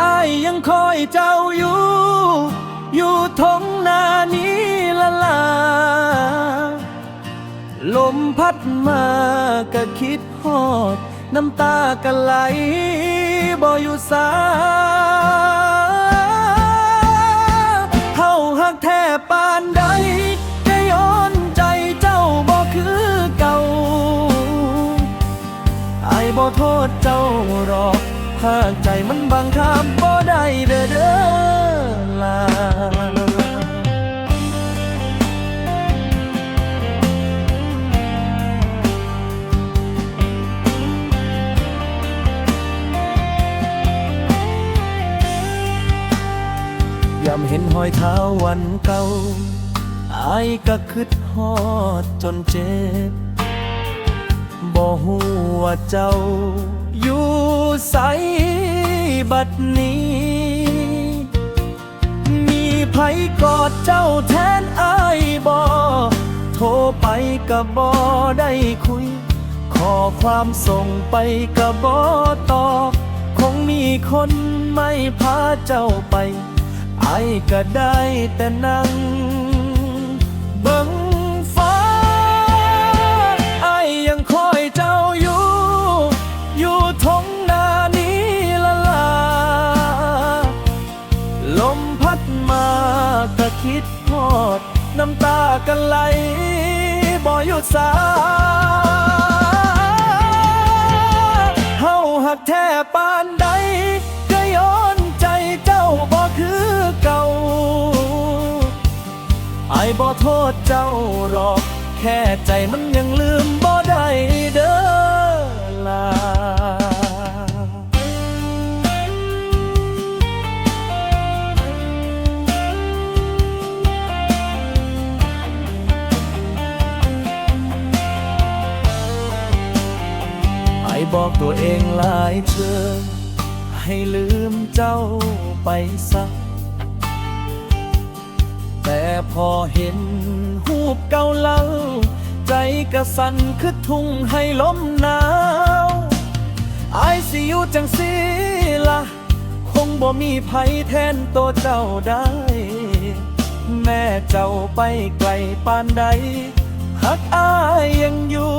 อายยังคอยเจ้าอยู่ อยู่ทงนานี้ละลา ลมพัดมาก็คิดฮอด น้ำตาก็ไหลบ่อยู่สาเฮาหักแท้ปานใดก็ย้อนใจเจ้าบ่คือเก่าไอ้บ่โทษเจ้าหรอก หากใจมันบังคับบ่ได้เด้อเด้อลายามเห็นหอยเท้าวันเก่าอายก็คิดฮอดจนเจ็บบ่ฮู้ว่าเจ้าอยู่ บัดนี้ มีไผกอดเจ้าแทนอายบ่โทรไปก็บ่ได้คุย ขอความส่งไปก็บ่ตอบคงมีคนไม่พาเจ้าไปไอก็ได้แต่นั่งเบิ่งฟ้าไอยังคอยเจ้าอยู่ คิดพอดน้ำตาก็ไหลบ่หยุดสาเฮาหักแท้ปานใดก็ย้อนใจเจ้าบ่คือเก่าไอบ่โทษเจ้าหรอก แค่ใจมันเง บอกตัวเองหลายเชิงให้ลืมเจ้าไปซะแต่พอเห็นหูปเก่าเล่า ใจกระสันคือทุ่งให้ลมหนาวไอสิอยู่จังสิละคงบ่มีภัยแทนตัวเจ้าได้ แม่เจ้าไปไกลปานใดหักอายยังอยู่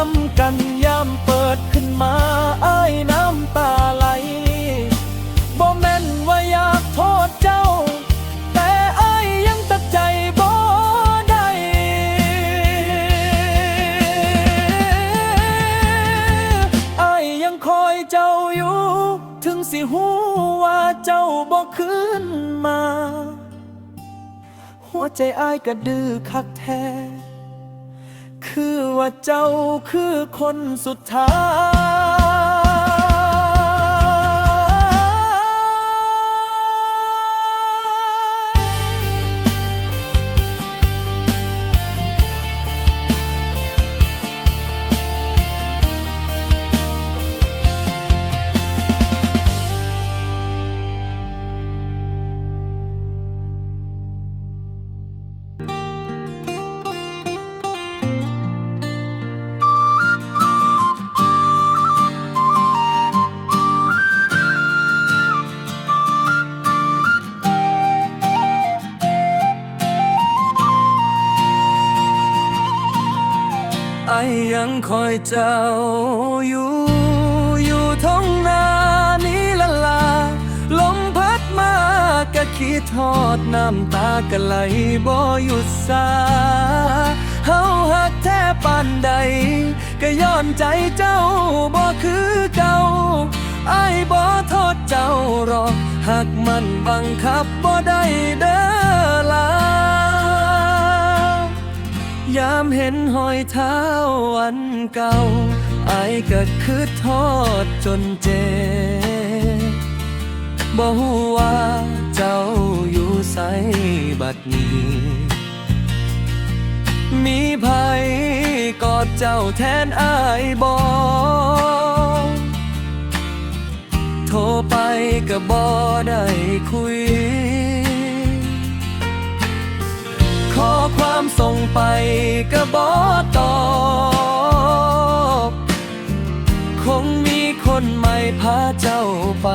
นำกันยามเปิดขึ้นมาอ้ายน้ำตาไหลบ่แม่นว่าอยากโทษเจ้า แต่อ้ายยังตัดใจบ่ได้อ้ายยังคอยเจ้าอยู่ ถึงสิหูว่าเจ้าบ่ขึ้นมา หัวใจอ้ายก็ดื้อคักแท้ คือว่าเจ้าคือคนสุดท้าย ยังคอยเจ้าอยู่อยู่ท้องนานี้ละลา ลมพัดมาก็คิดทอดน้ำตาก็ไหลบ่หยุดสาเฮาหักแท้ปานใด ก็ย้อนใจเจ้าบ่คือเก่าไอ้บ่โทษเจ้ารอหากมันบังคับบ่ได้เด้อ ยามเห็นหอยเท้าอันเก่าไอ้ายก็คือทอดจนเจ็บบ่ฮู้ว่าเจ้าอยู่ไสบัดนี้ มีภัยกอดเจ้าแทนอายบอโทรไปก็บ่ได้คุย ขอความส่งไปก็บอตอบคงมีคนใหม่พาเจ้าไป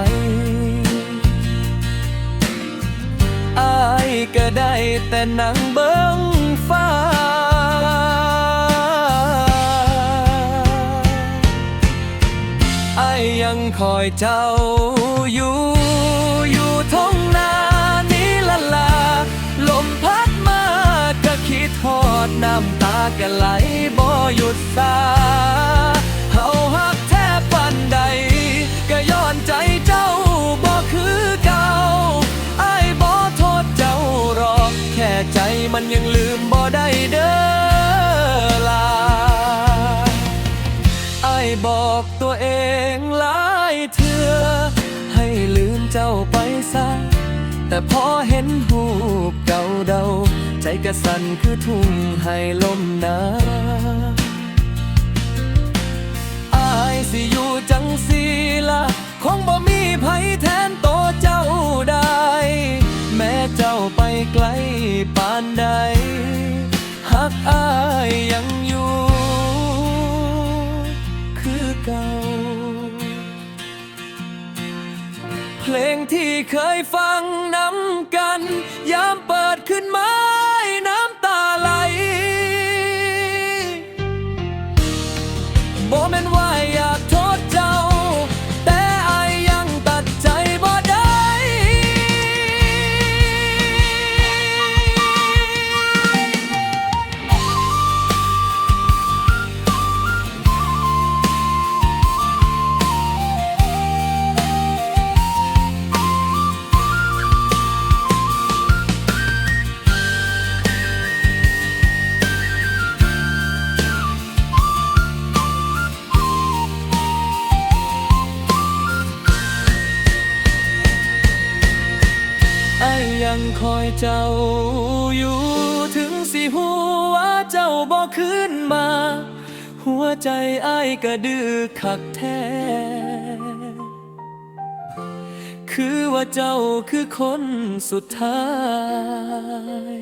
อายก็ได้แต่นั่งเบิ้งฟ้าอายยังคอยเจ้าอยู่ ก็ไหลบ่หยุดสาเฮาฮักแทบปันใด ก็ย้อนใจเจ้าบ่คือเก่าไอายบ่โทษเจ้าหรอกแค่ใจมันยังลืมบ่ได้เด้อลาไอ้บอกตัวเองหลายเถื่อให้ลืมเจ้าไปซะ แต่พอเห็นหูบเก่าเดา ใจกระสันคือทุ่งให้ลมหนาวอายสิอยู่จังสีละ เพลงที่เคยฟังน้ำกัน ยามเปิดขึ้นมา คอยเจ้าอยู่ถึงสิหัวเจ้าบ่ขึ้นมา หัวใจไอ้ายก็ดื้อขักแท้ คือว่าเจ้าคือคนสุดท้าย